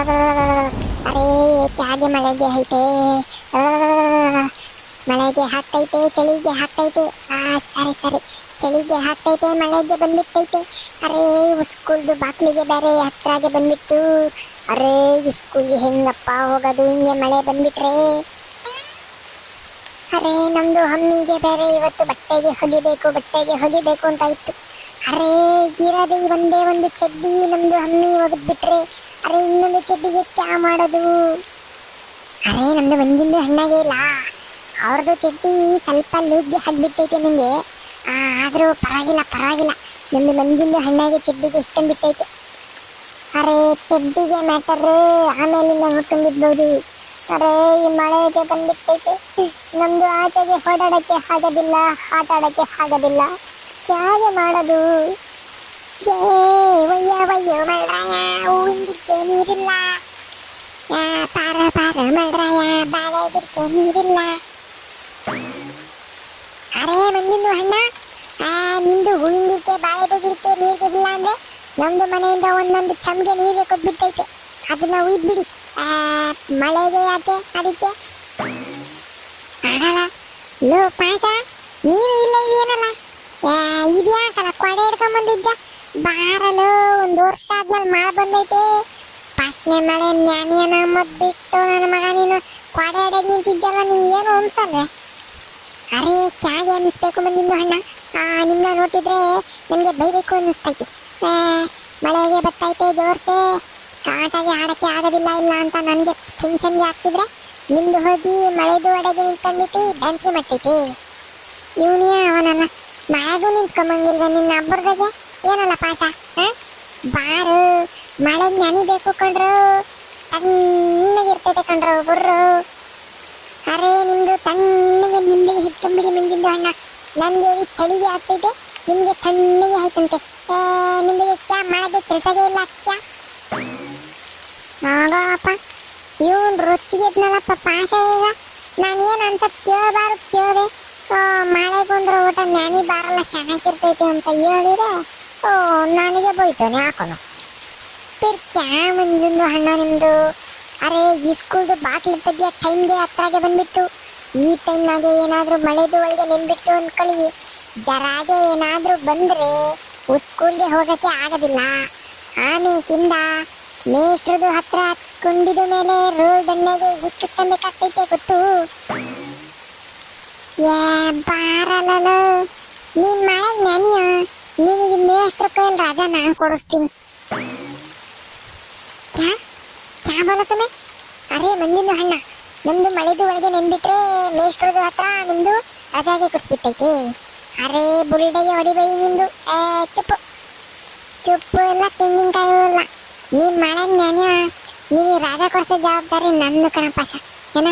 ಅರೇ, ಚಾಗೆ ಮಳೆಗೆ ಐತೆ. ಮಳೆಗೆ ಹಾಕ್ತೈತೆ ಚಳಿಗೆ ಹಾಕ್ತೈತೆ ಆ, ಸರಿ ಸರಿ. ಚಳಿಗೆ ಹಾಕ್ತೈತೆ ಮಳೆಗೆ ಬಂದ್ಬಿಟ್ಟೈತೆ. ಅರೇ ಸ್ಕೂಲ್ದು ಬಾಕ್ಲಿಗೆ ಬೇರೆ ಹತ್ರಾಗೆ ಬಂದ್ಬಿಟ್ಟು. ಅರೇ ಸ್ಕೂಲ್ಗೆ ಹೆಂಗಪ್ಪ ಹೋಗೋದು, ಹಿಂಗೆ ಮಳೆ ಬಂದ್ಬಿಟ್ರೆ. ಅರೆ, ನಮ್ದು ಹಮ್ಮಿಗೆ ಬೇರೆ ಇವತ್ತು ಬಟ್ಟೆಗೆ ಹೊಲಿಬೇಕು ಬಟ್ಟೆಗೆ ಹೊಲಿಬೇಕು ಅಂತ ಇತ್ತು. ಅರೇ ಇರೋದೇ ಒಂದೇ ಒಂದು ಚಡ್ಡಿ ನಮ್ದು ಹಮ್ಮಿ ಒಗೆದ್ಬಿಟ್ರೆ. ಅರೆ, ಇನ್ನೊಂದು ಚಡ್ಡಿಗೆ ಕ್ಯಾ ಮಾಡೋದು? ಅರೆ, ನಮ್ದು ಒಂದಿಂದು ಹಣ್ಣಾಗೆ ಇಲ್ಲ. ಅವ್ರದ್ದು ಚಡ್ಡಿ ಸ್ವಲ್ಪ ಲೂಸ್ಗೆ ಹಾಕ್ಬಿಟ್ಟೈತೆ ನಿಮಗೆ ಆದರೂ ಪರವಾಗಿಲ್ಲ ಪರವಾಗಿಲ್ಲ. ನಮ್ದು ಮಂಜಿಂದು ಹಣ್ಣಾಗೆ ಚಡ್ಡಿಗೆ ಇಸ್ಕೊಂಡ್ಬಿಟ್ಟೈತೆ ಅರೆ, ಚಡ್ಡಿಗೆ ಮ್ಯಾಟರ್ ಆಮೇಲಿಂದ ನೋಡ್ಕೊಂಡಿರ್ಬೋದು ಅರೆ, ಈ ಮಳೆಗೆ ಬಂದ್ಬಿಟ್ಟೈತೆ. ನಮ್ದು ಆಚೆಗೆ ಓಡಾಡೋಕ್ಕೆ ಆಗೋದಿಲ್ಲ, ಆಟಾಡೋಕ್ಕೆ ಆಗೋದಿಲ್ಲ. ಹೇಗೆ ಮಾಡೋದು? ಜೇ ಒಯ್ಯ ಒಯ್ಯೋ ಮಳ್ರಾಯ ಹೂವಿಂಗಿಕ್ಕೆ ನೀರಿಲ್ಲ ಆ, ಪಾರ ಪಾರ ಮಳ್ರಾಯ ಬಾಳೆಗಿಕ್ಕೆ ನೀರಿಲ್ಲ ಅರೆ ಮಂದಿಂದು ಹಣ್ಣ ಆ, ನಿಮ್ದು ಹೂವಿಂಗಿಕ್ಕೆ ಬಾಳೆದು ಗಿಡಕ್ಕೆ ನೀರಿಗಿಲ್ಲ ಅಂದ್ರೆ ನಮ್ದು ಮನೆಯಿಂದ ಒಂದೊಂದು ಚಮ್ಗೆ ನೀರಿಗೆ ಕೊಟ್ಬಿಟ್ಟೈತೆ ಅದನ್ನ ಉಯ್ದ್ಬಿಡಿ ಆ, ಮಳೆಗೆ ಯಾಕೆ ಅದಕ್ಕೆ ಆಗಲ್ಲ ಲೋ ಪಾಸ ನೀನು ಇಲ್ಲ ಇದೆಯೇನಲ್ಲ ಇದ್ಯಾಕಲ್ಲ ಕೊಡೆ ಹಿಡ್ಕೊಂಡ್ ಬಂದಿದ್ದ ಬಾರಲು, ಒಂದು ವರ್ಷ ಆದ್ಮೇಲೆ ಮಳೆ ಬಂದೈತೆ. ಫಸ್ಟ್ನೇ ಮಳೆ ನ್ಯಾನಿಯನ ಬಿಟ್ಟು ನನ್ನ ಮಗ ನೀನು ಕೊಡೆ ಅಡೆಗೆ ನಿಂತಿದ್ದಲ್ಲ ನೀ ಏನು ಅನ್ಸಲ್ವೇ? ಅರೆ, ಕ್ಯಾಗೆ ಅನ್ನಿಸ್ಬೇಕು ಬಂದಿದ್ದು ಅಣ್ಣ. ನಿಮ್ಮನ್ನ ನೋಡ್ತಿದ್ರೆ ನನಗೆ ಬೈಬೇಕು ಅನ್ನಿಸ್ತೈತಿ. ಮಳೆಗೆ ಬರ್ತೈತೆ ಜೋರ್ಸೆ ಕಾಟಾಗಿ ಆಡಕ್ಕೆ ಆಗೋದಿಲ್ಲ, ಇಲ್ಲ ಅಂತ ನನಗೆ ಟೆನ್ಷನ್ಗೆ ಆಗ್ತಿದ್ರೆ ನಿಮ್ದು ಹೋಗಿ ಮಳೆದು ಅಡೆಗೆ ನಿಂತ್ಕೊಂಡ್ಬಿಟ್ಟು ಡ್ಯಾನ್ಸ್ಗೆ ಮಾಡ್ತೈತಿ ಇವನೇ ಅವನಲ್ಲ. ಮಳೆಗೂ ನಿಂತ್ಕೊಂಬಂಗಿಲ್ವೇ ನಿನ್ನ ಹಬ್ಬರದಾಗೆ ಏನಲ್ಲ ಪಾಸ? ಬಾರು, ಮಳೆ ನೆನಿಬೇಕು ಕಣ್ರು. ತಣ್ಣಗಿರ್ತೈತೆ ಕಣ್ರು ಬುರ್ರು ಅರೆ, ನಿಮ್ದು ತಣ್ಣಗೆ ನಿಮ್ದಿಗೆ ಹಿಟ್ಕೊಂಬಿಡಿ ಮುಂದಿಂದು ಅಣ್ಣ. ನನ್ಗೆ ಚಳಿಗೆ ಆಗ್ತೈತೆ, ನಿಮ್ಗೆ ತಣ್ಣಗೆ ಆಯ್ತಂತೆ. ಏ ನಿಮ್ಗೆ ಕ್ಯಾ ಮಳೆಗೆ ಕೆಲ್ಸಗೆ ಇಲ್ಲ ಕ್ಯಾ ನೋಡಪ್ಪ ಇವನ್ ರೊಚ್ಚಿಗೆ ಇದ್ನಲ್ಲಪ್ಪ ಪಾಸ ಈಗ. ನಾನೇನು ಅಂತ ಕೇಳಬಾರದು ಕೇಳಿದೆ. ಮಳೆ ಬಂದ್ರೆ ಊಟ ನ್ಯಾನಿ ಬಾರಲ್ಲ, ಚೆನ್ನಾಗಿರ್ತೈತೆ ಅಂತ ಹೇಳಿದ್ರೆ ಓ, ನನಗೆ ಬೈತಾನೆ ಹಾಕೋನು ಪಿರ್ಕ್ಯಾ ಮುಂದಿಂದು ಹಣ್ಣ ನಿಮ್ದು. ಅರೆ, ಈ ಸ್ಕೂಲ್ದು ಬಾಟ್ಲಿ ತೆಗಿಯೋ ಟೈಮ್ಗೆ ಹತ್ರಾಗೆ ಬಂದ್ಬಿಟ್ಟು. ಈ ಟೈಮ್ನಾಗೆ ಏನಾದರೂ ಮಳೆದು ಒಳಗೆ ನೆನ್ಬಿಟ್ಟು ಅಂದ್ಕೊಳ್ಳಿ ಜರಾಗೆ ಏನಾದರೂ ಬಂದರೆ ಸ್ಕೂಲ್ಗೆ ಹೋಗಕ್ಕೆ ಆಗೋದಿಲ್ಲ. ಆಮೇಕಿಂದ ಮೇಷ್ಟ್ರದು ಹತ್ರ ಕುಂಡಿದ ಮೇಲೆ ರೋಡ್ ದಂಡೆಗೆ ಇಕ್ಕಿಸ್ಕೊಬೇಕಾಗ್ತೈತೆ ಗೊತ್ತು? ಏ ಬಾರಲ್ಲಲು ನಿಮ್ಮ ಮನೆಗೆ ನೆನೆಯ? ನಿನಗೆ ಮೇಷ್ಟ್ರ ಕೈಯಲ್ಲಿ ರಾಜ ನಾನು ಕೊಡಿಸ್ತೀನಿ. ಕ್ಯಾ? ಕ್ಯಾ ಬೋಲ ತುಮೆ? ಅರೆ, ಮಂದಿಂದು ಹಣ್ಣ ನಮ್ದು ಮಳೆದು ಒಳಗೆ ನೆನ್ಬಿಟ್ರೆ ಮೇಷ್ಟ್ರದು ಹತ್ರ ನಿಮ್ದು ರಜಾಗೆ ಕುಡಿಸ್ಬಿಟ್ಟೈತಿ. ಅರೆ, ಬುಲ್ಡೆಗೆ ಹೊಡಿಬೈ ನಿಮ್ದು. ಏ, ಚುಪ್ಪು. ಚುಪ್ಪು ಇಲ್ಲ, ತೆಂಗಿನಕಾಯಿ ಇಲ್ಲ. ನೀನ್ ಮಳೆ ನೆನೆಯ ನೀವು ರಾಜ ಕೊಡಿಸೋ ಜವಾಬ್ದಾರಿ ನಂದು ಕಣಪ್ಪ ಏನ?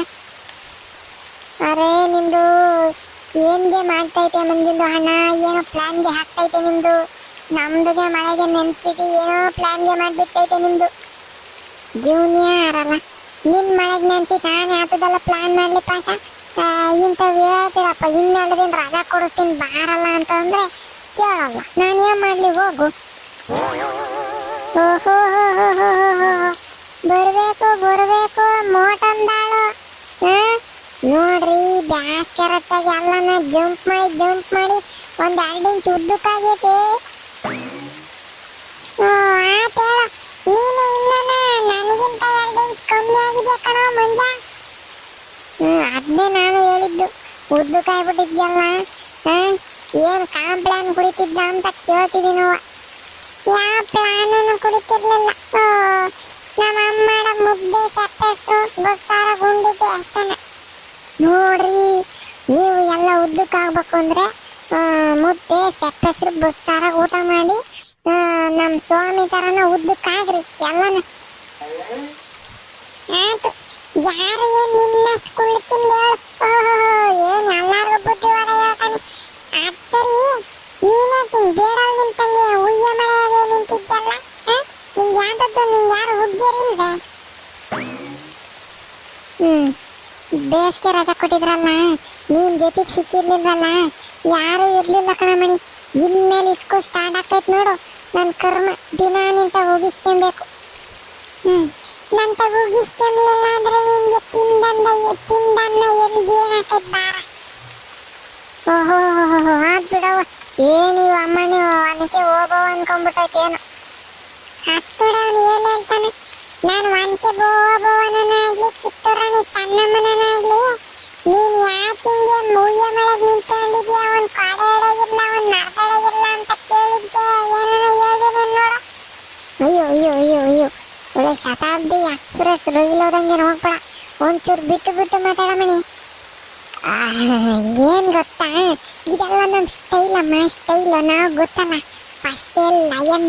ಅರೆ, ನಿಮ್ದು ಏನ್ಗೆ ಮಾಡ್ತೈತೆ ಮುಂದಿಂದು ಹಣ ಏನೋ ಪ್ಲಾನ್ಗೆ ಹಾಕ್ತೈತೆ ನಿಮ್ದು? ನಮ್ದುಗೆ ಮಳೆಗೆ ನೆನ್ಸ್ಬಿಟ್ಟು ಏನೋ ಪ್ಲಾನ್ಗೆ ಮಾಡ್ಬಿಟ್ಟೈತೆ ನಿಮ್ದು. ಜೂನಿಯರ್ ಅಲ್ಲ. ನಿನ್ ಮಳೆಗೆ ನೆನ್ಸಿ ನಾನು ಯಾತದೆಲ್ಲ ಪ್ಲಾನ್ ಮಾಡ್ಲಿ ಪಾಸ ಇಂಥವು ಹೇಳ್ತೀರಪ್ಪ, ಇನ್ನೆರಡು ದಿನ ರಜಾ ಕೊಡಿಸ್ತೀನಿ, ಬಾರಲ್ಲ ಅಂತ ಅಂದ್ರೆ ಕೇಳಲ್ಲ. ನಾನು ಏನ್ ಮಾಡ್ಲಿ, ಹೋಗು. ಓಹೋ ಬರ್ಬೇಕು ಬರ್ಬೇಕು ಮೋಟಂದಾಳು ಹಾ ನೋಡ್ರಿ ಬ್ಯಾಸ್ಕೆರತ್ತಾಗಿ ಎಲ್ಲನ ಜಂಪ್ ಮಾಡಿ ಜಂಪ್ ಮಾಡಿ ಒಂದ್ ಎರಡು ಇಂಚ್ ಉದ್ದಕ್ಕಾಗೈತಿ. ಓ, ಆತ ನೀನೆ ಇನ್ನನ ನನಗಿಂತ ಎರಡು ಇಂಚ್ ಕಮ್ಮಿ ಆಗಿದೆ ಕಣೋ ಮಂಜ. ಹ್ಮ್, ಅದ್ನೇ ನಾನು ಹೇಳಿದ್ದು. ಉದ್ದಕ್ಕಾಗ್ಬಿಟ್ಟಿದ್ಯಲ್ಲ ಏನ್ ಕಾಂಪ್ಲಾನ್ ಕುಡಿತಿದ್ದ ಅಂತ ಕೇಳ್ತಿದ್ದೀನೋ ಯಾವ ಪ್ಲಾನನ್ನು ಕುಡಿತಿರ್ಲಿಲ್ಲ ನಮ್ಮ ಅಮ್ಮಡ ಮುದ್ದೆ ಸಪ್ಪೆಸರು ಬಸ್ಸಾರ ಗುಂಡಿದ್ದೆ ಅಷ್ಟೇನ. ನೋಡ್ರಿ ನೀವು ಎಲ್ಲ ಉದ್ದಕ್ಕಾಗಬೇಕು ಅಂದರೆ ಮುದ್ದೆ ಸಪ್ಪೆಸರು ಬಸ್ಸಾರ ಊಟ ಮಾಡಿ ನಮ್ಮ ನಮ್ ಸ್ವಾಮಿ ಥರನ ಉದ್ದಕ್ಕಾಗ್ರಿ ಎಲ್ಲನ. ಆಯ್ತು. ಯಾರು ಏನ್ ನಿನ್ನಷ್ಟು ಕುಳ್ಳಿಕ್ಕಿಲ್ಲ ಹೇಳು. ಓಹೋ, ಏನ್ ಎಲ್ಲಾರ್ಗು ಬುದ್ಧಿವಾದ ಹೇಳ್ತಾನೆ. ಅದು ಸರಿ. ನೀನ್ಯಾಕೆ ಬೇಡಲ್ ತಂಗಿ. ಉಯ್ಯ ಮಳೆಯಾಗೆ ನಿಂತಿದ್ದಲ್ಲ ನಿಂಗೆ ಯಾವ್ದದ್ದು, ನಿಂಗೆ ಯಾರು ಹುಡ್ಗಿಯರಿಲ್ವೇ ಹ್ಞೂ ಬೇಸಿಗೆ ರಜಾ ಕೊಟ್ಟಿದ್ರಲ್ಲ ನೀನ್ ಜೊತೆಗೆ ಸಿಕ್ಕಿರ್ಲಿಲ್ವಲ್ಲ ಯಾರು ಇರ್ಲಿಲ್ಲ ಕಣಮಣಿ ಇನ್ಮೇಲೆ ಸ್ಕೂಲ್ ಸ್ಟಾರ್ಟ್ ಆಗ್ತೈತ್ ನೋಡು ನನ್ ಕರ್ಮ ದಿನ ನಿಂತ ಹೋಗಿಸ್ಕೊಬೇಕು ಹ್ಮ್ ನನ್ ತಗೋಗಿಸ್ಕೊಂಡ್ಲಿಲ್ಲ ಅಂದ್ರೆ ನಿನ್ಗೆ ತಿಂದಂದ ತಿಂದನ್ನ ಎಲ್ಲಿ ಏನಾಕೈತ್ ಬಾರ ಓಹೋ ಆತ್ ಬಿಡವ ಏನಿವ ಅಮ್ಮ ನೀವು ಅದಕ್ಕೆ ಹೋಗೋ ಅನ್ಕೊಂಡ್ಬಿಟ್ಟೈತೆ ಏನು ಹತ್ತುಡ ಅವನು ಏನ್ ಹೇಳ್ತಾನೆ ನಾನು ವಾನ್ಕೆ ಬೋಬೋವನನಾಗ್ಲಿ ಕಿತ್ತೂರಾಣಿ ಚೆನ್ನಮ್ಮನನಾಗ್ಲಿ ಅಯ್ಯೋ ಅಯ್ಯೋ ಅಯ್ಯೋ ಅಯ್ಯೋ. ಒಳ್ಳೆ ಶತಾಬ್ದಿ ಎಕ್ಸ್ಪ್ರೆಸ್ ರೈಲೋದಂಗೆ ಹೋಗ್ಬೇಡ ಒಂಚೂರು ಬಿಟ್ಟು ಬಿಟ್ಟು ಮಾತಾಡ ಮಾತಾಡಮಣಿ ಏನು ಗೊತ್ತಾ? ಇದೆಲ್ಲ ನಮ್ಮ ಸ್ಟೈಲ್ ಅಮ್ಮ ಸ್ಟೈಲ್ ನಾವು ಗೊತ್ತಲ್ಲ. ಫಸ್ಟ್ ಲಯನ್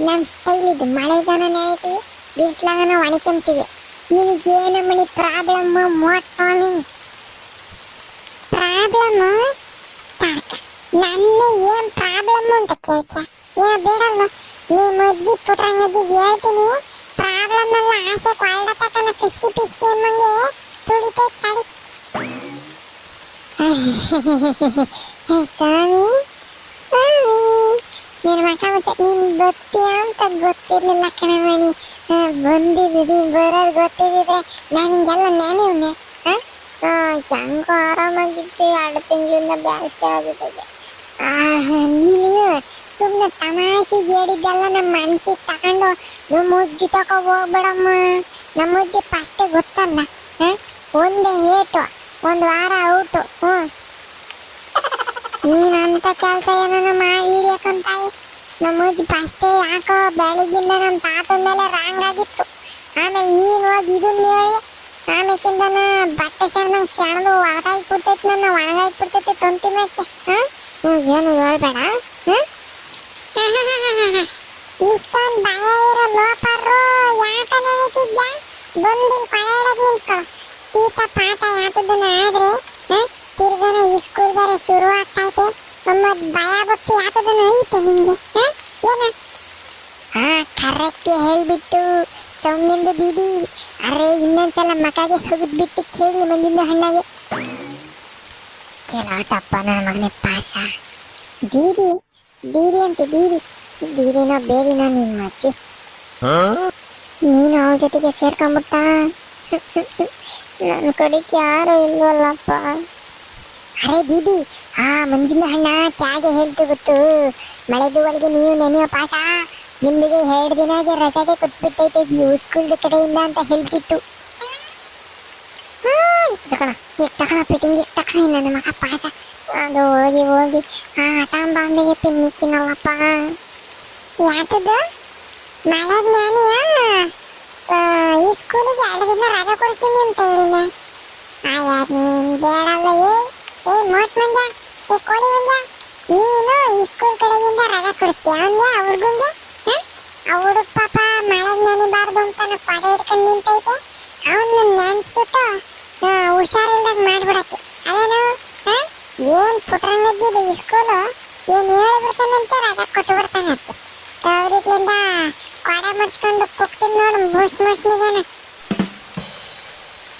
ನಮ್ಮ ಸ್ಟೈಲ್ ಇದು. ಮಳೆಗಾನ ನೆನೆತೀವಿ ಬಿಸ್ಲಾಗನ ಒಣಕೊಂತೀವಿ ನಿನಗೇನು ಮಣಿ ಪ್ರಾಬ್ಲಮ್ ಮೋಟ್ ಸ್ವಾಮಿ ಪ್ರಾಬ್ಲಮ್ ನನ್ನ ಏನು ಪ್ರಾಬ್ಲಮ್ ಅಂತ ಕೇಳ್ತೀಯ? ಏನ ಬೇಡಲ್ವ ನಿಮ್ಮ ಅಜ್ಜಿ ಪುಟ್ರಂಗಜ್ಜಿಗೆ ಹೇಳ್ತೀನಿ. ಪ್ರಾಬ್ಲಮ್ ಅಲ್ಲ, ಆಸೆ ಕೊಳ್ಳತನ ಪಿಸ್ಕಿ ಪಿಸ್ಕಿ ಎಂಬಂಗೆ ತುಳಿತೈತ್ ತಡಿ. ಸ್ವಾಮಿ ಸ್ವಾಮಿ, ನಿನ್ನ ಮಠ ಮತ್ತೆ ನೀನು ಬರ್ತೀಯ ಅಂತ ಗೊತ್ತಿರ್ಲಿಲ್ಲ ಕಣಮಣಿ ಬಂದಿದ್ದೀವಿ ಬರೋದು ಗೊತ್ತಿದ್ದಿದ್ರೆ ನಾನು ಹಿಂಗೆಲ್ಲ ನೆನೆವ್ನೆ ಹೆಂಗೋ ಆರಾಮಾಗಿತ್ತು ಎರಡು ತಿಂಗಳಿಂದ ಬ್ಯಾಸ್ತಿ ಆಗುತ್ತದೆ ನೀನು ಸುಮ್ಮನೆ ತಮಾಷೆಗೆ ಹೇಳಿದ್ದೆಲ್ಲ ನಮ್ಮ ಮನ್ಸಿಗೆ ತಗೊಂಡು ನಮ್ಮ ಅಜ್ಜಿ ತಗೋ ಹೋಗ್ಬೇಡಮ್ಮ. ನಮ್ಮ ಫಸ್ಟೇ ಗೊತ್ತಲ್ಲ? ಒಂದೇ ಏಟು, ಒಂದು ವಾರ ಔಟು, ಹ್ಞೂ. ನೀನು ಅಂಥ ಕೆಲಸ ಏನನ ಮಾಡಿ ಹಿಡಿಯಕಂತಾಯಿ ನಮ್ಮ ಅಜ್ಜಿ ಫಸ್ಟೇ ಯಾಕೋ ಬೆಳಿಗ್ಗಿಂದ ನಮ್ಮ ತಾತನ ಮೇಲೆ ರಾಂಗ್ ಆಗಿತ್ತು. ಆಮೇಲೆ ನೀನು ಹೋಗಿ ಇದನ್ನ ಹೇಳಿ ಆಮೇಕಿಂದನ ಬಟ್ಟೆ ಸೆಣ್ದಂಗೆ ಸೆಣದು ಒಣಗಾಯಿ ಬಿಡ್ತೈತಿ ನನ್ನ ಒಣಗಾಯಿ ಬಿಡ್ತೈತಿ ತೊಂತಿ ಮೇಕೆ ಹಾಂ ಏನು ಹೇಳ್ಬೇಡ ಹಾಂ ಇಷ್ಟೊಂದು ಭಯ ಇರೋ ಲೋಪರು ಯಾಕ ನೆನೀತಿದ್ದ ಬಂದು ಕೊಳೆಯೊಳಗೆ ನಿಂತ್ಕೊ. ಶೀತ ಪಾಠ ಯಾತದನ್ನ ಆದ್ರೆ ತಿರ್ಗನ ಈ ಸ್ಕೂಲ್ ಬೇರೆ ಶುರು ಆಗ್ತೈತೆ ಒಂಬತ್ತು ಭಯ ಭಕ್ತಿ ಯಾತದನ್ನ ಐತೆ ನಿಂಗೆ ಏನ? ಹಾ ಕರೆಕ್ಟ್ ಹೇಳ್ಬಿಟ್ಟು ಸೌಮ್ಯಂದು ಬೀಬಿ, ಅರೆ, ಇನ್ನೊಂದ್ಸಲ ಮಕಾಗೆ ಹೋಗಿದ್ಬಿಟ್ಟು ಕೇಳಿ ಮಂದಿಂದ ಹಣ್ಣಾಗೆ. ಕೆಲಾಟಪ್ಪ ನನ್ನ ಮಗನೇ ಪಾಸ ಬೀಬಿ ಬೀಬಿ ಅಂತ ಬೀರಿ ಬೀರಿನ ಬೇರಿನ ನಿಮ್ಮ ಅಜ್ಜಿ. ನೀನು ಅವಳ ಜೊತೆಗೆ ಸೇರ್ಕೊಂಬಿಟ್ಟ? ನನ್ನ ಕಡೆಗೆ ಯಾರು ಇಲ್ವಲ್ಲಪ್ಪ. ಅರೆ ದೀದಿ ಆ ಮಂಜಿನ ಹಣ್ಣ ಕ್ಯಾಗೆ ಹೇಳ್ತು ಗೊತ್ತು. ಮಳೆದು ಒಳಗೆ ನೀವು ನೆನೆಯೋ ಪಾಠ ನಿಮ್ಗೆ ಎರಡು ದಿನಗೆ ರಜಾಗೆ ಕುಚ್ಬಿಟ್ಟೈತೆ ಸ್ಕೂಲ್ದ ಕಡೆಯಿಂದ ಅಂತ ಹೇಳ್ತಿತ್ತು ತಗೋಣ ಈಗ ತಗೋಣ ಫಿಟ್ಟಿಂಗ್ ಈಗ ತಗೋಣ ನನ್ನ ಮಗ ಪಾಸ ಅದು ಹೋಗಿ ಹೋಗಿ. ಆ ಹಟಾಂಬಾಂಬೆಗೆ ಪಿನ್ನಿಕ್ಕಿನಲ್ಲಪ್ಪ ಯಾತದು ಮಳೆ ಜ್ಞಾನಿಯ ಈ ಸ್ಕೂಲಿಗೆ ಎರಡು ದಿನ ರಜೆ ಕೊಡ್ತೀನಿ ಅಂತ ಹೇಳಿನೆ ಆಯಾ ನೀನ್ ಬೇಡಲ್ಲ. ಏ ಏ, ಮೋಟ್ ಮಂದ ಏ, ಕೋಳಿ ಮಂದ ನೀನು ಈ ಸ್ಕೂಲ್ ಕಡೆಯಿಂದ ರಜೆ ಕೊಡಿಸ್ತೀಯ ಅವನ್ಗೆ ಆ ಅವಳು ಪಾಪ ಮಳೆ ನೆನಿಬಾರ್ದು ಅಂತ ಪಡೆ ಹಿಡ್ಕೊಂಡು ನಿಂತೈತೆ. ಅವನ್ನ ನೆನ್ಸ್ಬಿಟ್ಟು ಹುಷಾರಿಲ್ದಾಗ ಮಾಡ್ಬಿಡಕ್ಕೆ. ಅದೇನು? ಏನ್ ಈ ಸ್ಕೂಲು ಹೇಳಿ ಹೇಳ್ಬಿಡ್ತಾನೆ ಅಂತ ರಜಾ ಕೊಟ್ಟು ಬಿಡ್ತಾನಂತೆ ಅವ್ರಿಗ್ಲಿಂದ ಕೊಡೆ ಮುಚ್ಕೊಂಡು ಕುಕ್ತಿದ್ ನೋಡು ಮೋಸ್ಟ್ ಮೋಸ್ಟ್ನಿಗೇನ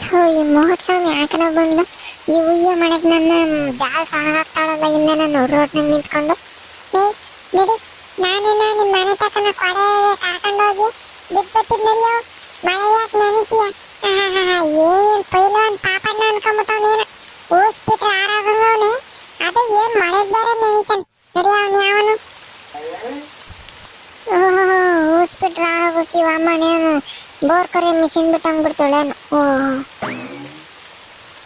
ಥೂ ಈ ಮಹೋತ್ಸವ ಯಾಕನ ಬಂದ್ಲು? ಈ ಉಯ್ಯ ಮಳೆಗೆ ನನ್ನ ಜಾಲ ಸಾಗಾಗ್ತಾಳಲ್ಲ ಇಲ್ಲ ನಾನು ರೋಡ್ನಾಗ ನಿಂತ್ಕೊಂಡು. ಏ ಬಿಡಿ ನಾನೇನ ನಿಮ್ಮ ಮನೆ ತಕ್ಕನ ಕೊಡೆ ಕರ್ಕೊಂಡೋಗಿ ಬಿಟ್ಬಿಟ್ಟಿದ್ ನಡಿಯೋ? ಮಳೆ ಯಾಕೆ ನೆನಿತೀಯ? ಏನ್ ಅಂತ ಪಾಪಣ್ಣ ಅನ್ಕೊಂಬಿಟ್ಟವನೇನ? ಊಸ್ಬಿಟ್ರೆ ಆರಾಗವನೆ ಅದು ಏನ್ ಮಳೆ ಬೇರೆ ನೆನಿತಾನೆ ನಡಿ ಅವನು ಯಾವನು ಆರಾಗೋಕಿವ ಮನೇನು ಬೋರ್ ಕರೆ ಮಿಷಿನ್ ಬಿಟ್ಟು ಹಂಗ್ಬಿಡ್ತಾಳೇನು ಓ.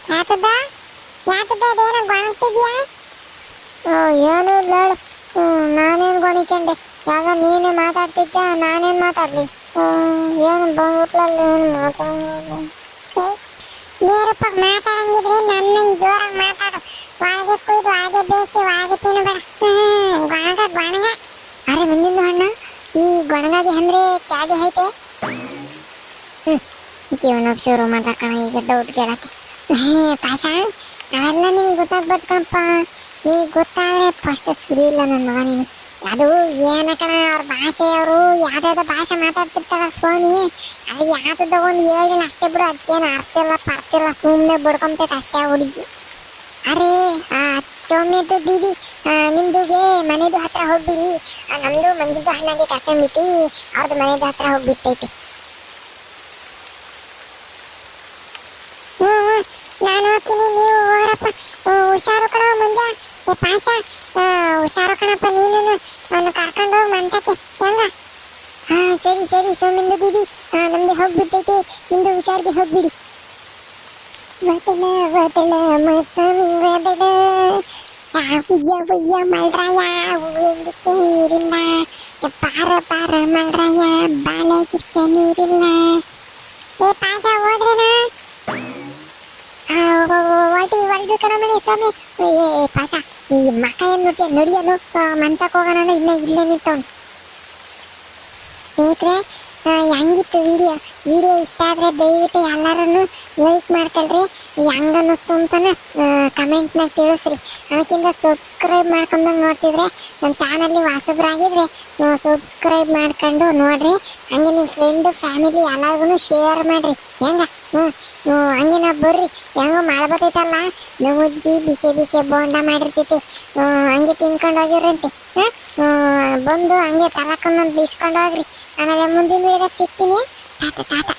ಯಾತದ ಯಾತದ ಅದೇನ ಗೊಣಗ್ತಿದ್ಯಾ? ಓ ಏನು ಇಲ್ಲ ಹೇಳು. ನಾನೇನ್ ಗೊಣಿಕೊಂಡೆ? ಯಾಗ ನೀನೇ ಮಾತಾಡ್ತಿದ್ದ ನಾನೇನು ಮಾತಾಡ್ಲಿ? ಏನು ಬಂದ್ಬಿಟ್ಲಲ್ಲ ಏನು ಮಾತಾಡೋದು ನೀರಪ್ಪ ಮಾತಾಡಂಗಿದ್ರೆ ನನ್ನಂಗ್ ಜೋರಾಗಿ ಮಾತಾಡು. ಒಳಗೆ ಕುಯ್ದು ಹಾಗೆ ಬೇಯಿಸಿ ಒಳಗೆ ತಿನ್ನಬೇಡ ಹ್ಮ್ ಗೊಣಗ ಗೊಣಗ. ಅರೆ ಮುಂದಿನ ಹಣ್ಣ ಈ ಗೊಣಗಾಗಿ ಅಂದ್ರೆ ಕ್ಯಾಗೆ ಐತೆ. ಜೀವನ ಶುರು ಮಾಡ್ಕಣ ಈಗ ಡೌಟ್ ಕೇಳಕ್ಕೆ ಹೇ ಪಾಸ ಅವೆಲ್ಲ ನಿಮ್ಗೆ ಗೊತ್ತಾಗ್ಬಾರ್ದು ಕಣಪ್ಪ. ನೀವು ಗೊತ್ತಾದ್ರೆ ಫಸ್ಟ್ ಸುರಿ ಇಲ್ಲ ನನ್ನ ಮಗ ನೀನು. ಅದು ಏನ ಕಣ, ಅವ್ರ ಭಾಷೆ, ಅವರು ಯಾವ್ದಾವ್ದೋ ಭಾಷೆ ಮಾತಾಡ್ತಿರ್ತಾರ ಸ್ವಾಮಿ. ಅದು ಯಾವ್ದು ಒಂದು ಹೇಳಿಲ್ಲ ಅಷ್ಟೇ ಬಿಡು ಅದಕ್ಕೇನು ಅರ್ಥ ಇಲ್ಲ ಪರ್ತಿಲ್ಲ ಸುಮ್ಮನೆ ಬಡ್ಕೊಂತೈತೆ ಅಷ್ಟೇ ಹುಡುಗಿ. ಅರೆ, ಆ, ಸೌಮ್ಯದ್ದು ದೀದಿ ನಿಮ್ದುಗೆ ಮನೆದು ಹತ್ರ ಹೋಗ್ಬಿಡಿ. ನಮ್ದು ಮಂಜುದು ಹಣ್ಣಾಗೆ ಕರ್ಕೊಂಡ್ಬಿಟ್ಟು ಅವ್ರದ್ದು ಮನೆದು ಹತ್ರ ಹೋಗ್ಬಿಟ್ಟೈತೆ. ನಾನು ಹೋಗ್ತೀನಿ, ನೀವು ಹೋರಪ್ಪ ಹುಷಾರು ಕಣ ಮುಂಜ. ಏ ಪಾಸ ಹುಷಾರು ಕಣಪ್ಪ ನೀನು ಅವನು ಕರ್ಕೊಂಡು ಹೋಗಿ ಮಂತಕ್ಕೆ ಹೆಂಗ? ಹಾ, ಸರಿ ಸರಿ ಸೋಮಿಂದು ದೀದಿ. ನಮ್ದು ಹೋಗ್ಬಿಟ್ಟೈತೆ, ನಿಮ್ದು ಹುಷಾರಿಗೆ ಹೋಗ್ಬಿಡಿ. ವದಲ ವದಲ ಮಸ್ವಾಮಿ ವದಲ ಯಾವಯ್ಯ ವಯ್ಯ ಮಲ್ರಾಯ ಹೆಂಗಿಕ್ಕೆ ನೀರಿಲ್ಲ ಏ ಪಾರ ಪಾರ ಮಲ್ರಾಯ ಬಾಳೆಗಿಕ್ಕೆ ನೀರಿಲ್ಲ ಏ ಪಾಸ ಹೋದ್ರೇನಾ ಒಳ್ಟಿ ಒಳ್ದು ಕಣ ಮನೆ ಸ್ವಾಮಿ ಏ ಪಾಸ ಈ ಮಕ್ಕ ಏನ್ ನೋಡ್ತೀಯ ನಡಿಯೋನು ಮಂತಕ್ ಹೋಗೋಣ ಅಂದ್ರೆ ಇನ್ನ ಇಲ್ಲೇ ನಿಂತವ್ನು ಸ್ನೇಹಿತರೆ ಆ, ಹೆಂಗಿತ್ತು ವಿಡಿಯೋ ವಿಡಿಯೋ ಇಷ್ಟ ಆದ್ರೆ ದಯವಿಟ್ಟು ಎಲ್ಲರನ್ನು ಲೈಕ್ ಮಾಡ್ಕೊಳ್ರಿ. ಹೆಂಗೆ ಅನ್ನಿಸ್ತು ಅಂತಾನೆ ಕಮೆಂಟ್ನಾಗ ತಿಳಿಸ್ರಿ. ಅದಕ್ಕಿಂತ ಸಬ್ಸ್ಕ್ರೈಬ್ ಮಾಡ್ಕೊಂಡು ನೋಡ್ತಿದ್ರೆ ನಮ್ಮ ಚಾನಲ್ಲಿ ಹೊಸಬ್ರಾಗಿದ್ರೆ ಸಬ್ಸ್ಕ್ರೈಬ್ ಮಾಡ್ಕೊಂಡು ನೋಡ್ರಿ. ಹಂಗೆ ನಿಮ್ಮ ಫ್ರೆಂಡು ಫ್ಯಾಮಿಲಿ ಎಲ್ಲರಿಗೂ ಶೇರ್ ಮಾಡಿರಿ. ಹೆಂಗೆ? ಹ್ಞೂ ಹಂಗೆ ನಾವು ಬರ್ರಿ. ಹೆಂಗೋ ಮಾಡ್ಬೋದೈತಲ್ಲ ನಮ್ಮ ಅಜ್ಜಿ ಬಿಸಿ ಬಿಸಿ ಬೋಂಡ ಮಾಡಿರ್ತೈತಿ. ಹಂಗೆ ತಿನ್ಕೊಂಡು ಹೋಗಿರಂತೆ ಹಾಂ ಬಂದು ಹಂಗೆ ತಲಕೊಂಡು ಬೀಸ್ಕೊಂಡು ಹೋಗ್ರಿ. আমার এমন দিন হয়ে গেছে একটি নিয়ে। Tata tata.